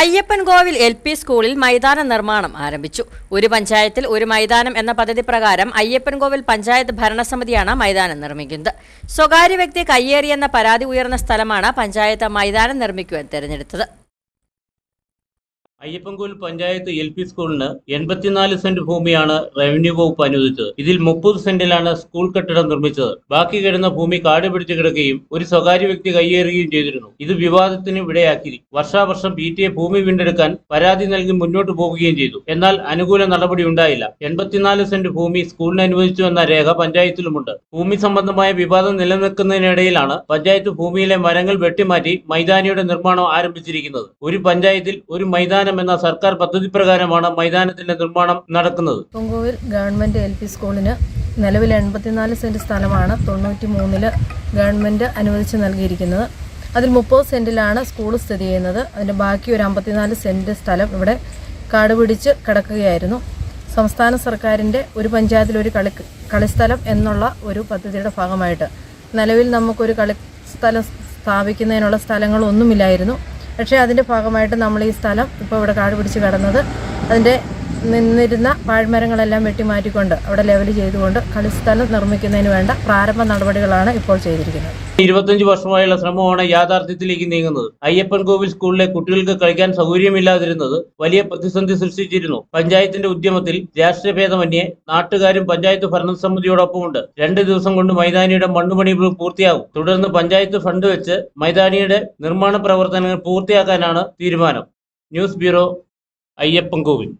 Ayyappancoil L P സ്കൂളിൽ മൈതാന നിർമ്മാണം ആരംഭിച്ചു. ഒരു പഞ്ചായത്തിൽ ഒരു മൈതാനം എന്ന പദ്ധതി പ്രകാരം അയ്യപ്പൻകോവിൽ പഞ്ചായത്ത് ഭരണസമിതിയാണ് മൈതാനം നിർമ്മിക്കുന്നത്. സ്വകാര്യ വ്യക്തി കയ്യേറിയെന്ന പരാതി ഉയർന്ന സ്ഥലമാണ് പഞ്ചായത്ത് മൈതാനം നിർമ്മിക്കുവാൻ തെരഞ്ഞെടുത്തത്. അയ്യപ്പൻകോൽ പഞ്ചായത്ത് എൽ പി സ്കൂളിന് എൺപത്തിനാല് സെന്റ് ഭൂമിയാണ് റവന്യൂ വകുപ്പ് അനുവദിച്ചത്. ഇതിൽ മുപ്പത് സെന്റിലാണ് സ്കൂൾ കെട്ടിടം നിർമ്മിച്ചത്. ബാക്കി കിടന്ന ഭൂമി കാട് പിടിച്ചു കിടക്കുകയും ഒരു സ്വകാര്യ വ്യക്തി കയ്യേറുകയും ചെയ്തിരുന്നു. ഇത് വിവാദത്തിന് ഇടയാക്കി വർഷാവർഷം പി ടി എ ഭൂമി വീണ്ടെടുക്കാൻ പരാതി നൽകി മുന്നോട്ട് പോകുകയും ചെയ്തു. എന്നാൽ അനുകൂല നടപടി ഉണ്ടായില്ല. എൺപത്തിനാല് സെന്റ് ഭൂമി സ്കൂളിന് അനുവദിച്ചു എന്ന രേഖ പഞ്ചായത്തിലുമുണ്ട്. ഭൂമി സംബന്ധമായ വിവാദം നിലനിൽക്കുന്നതിനിടയിലാണ് പഞ്ചായത്ത് ഭൂമിയിലെ മരങ്ങൾ വെട്ടിമാറ്റി മൈതാനിയുടെ നിർമ്മാണം ആരംഭിച്ചിരിക്കുന്നത്. ഒരു പഞ്ചായത്തിൽ ഒരു മൈതാനം എന്ന സർക്കാർ പദ്ധതി പ്രകാരമാണ് മൈതാനത്തിന്റെ നിർമ്മാണം നടക്കുന്നത്. പൊങ്കോവിൽ ഗവൺമെന്റ് എൽ പി സ്കൂളിന് നിലവിൽ എൺപത്തിനാല് സെന്റ് സ്ഥലമാണ് തൊണ്ണൂറ്റി മൂന്നിൽ ഗവൺമെന്റ് അനുവദിച്ച് നൽകിയിരിക്കുന്നത്. അതിൽ മുപ്പത് സെന്റിലാണ് സ്കൂൾ സ്ഥിതി ചെയ്യുന്നത്. അതിന്റെ ബാക്കി ഒരു അമ്പത്തിനാല് സെന്റ് സ്ഥലം ഇവിടെ കാട് പിടിച്ച് കിടക്കുകയായിരുന്നു. സംസ്ഥാന സർക്കാരിന്റെ ഒരു പഞ്ചായത്തിൽ ഒരു കളി കളിസ്ഥലം എന്നുള്ള ഒരു പദ്ധതിയുടെ ഭാഗമായിട്ട് നിലവിൽ നമുക്കൊരു കളിസ്ഥലം സ്ഥാപിക്കുന്നതിനുള്ള സ്ഥലങ്ങളൊന്നുമില്ലായിരുന്നു. പക്ഷേ അതിന്റെ ഭാഗമായിട്ട് നമ്മൾ ഈ സ്ഥലം ഇപ്പോൾ ഇവിടെ കാട് പിടിച്ച് കിടന്നത്. അതിന്റെ നിന്നിരുന്ന പാഴ്മരങ്ങളെല്ലാം വെട്ടിമാറ്റിക്കൊണ്ട് അവിടെ ലെവൽ ചെയ്തുകൊണ്ട് കളിസ്ഥലം നിർമ്മിക്കുന്നതിന് വേണ്ട പ്രാരംഭ നടപടികളാണ് ഇപ്പോൾ ചെയ്തിരിക്കുന്നത്. ഇരുപത്തഞ്ച് വർഷമായുള്ള ശ്രമമാണ് യാഥാർത്ഥ്യത്തിലേക്ക് നീങ്ങുന്നത്. അയ്യപ്പൻ കോവിൽ സ്കൂളിലെ കുട്ടികൾക്ക് കളിക്കാൻ സൗകര്യമില്ലാതിരുന്നത് വലിയ പ്രതിസന്ധി സൃഷ്ടിച്ചിരുന്നു. പഞ്ചായത്തിന്റെ ഉദ്യമത്തിൽ രാഷ്ട്രീയ ഭേദമന്യേ നാട്ടുകാരും പഞ്ചായത്ത് ഭരണസമിതിയോടൊപ്പമുണ്ട്. രണ്ട് ദിവസം കൊണ്ട് മൈതാനിയുടെ മണ്ണുപണി പൂർത്തിയാകും. തുടർന്ന് പഞ്ചായത്ത് ഫണ്ട് വെച്ച് മൈതാനിയുടെ നിർമ്മാണ പ്രവർത്തനങ്ങൾ പൂർത്തിയാക്കാനാണ് തീരുമാനം. ന്യൂസ് ബ്യൂറോ അയ്യപ്പൻ കോവിൽ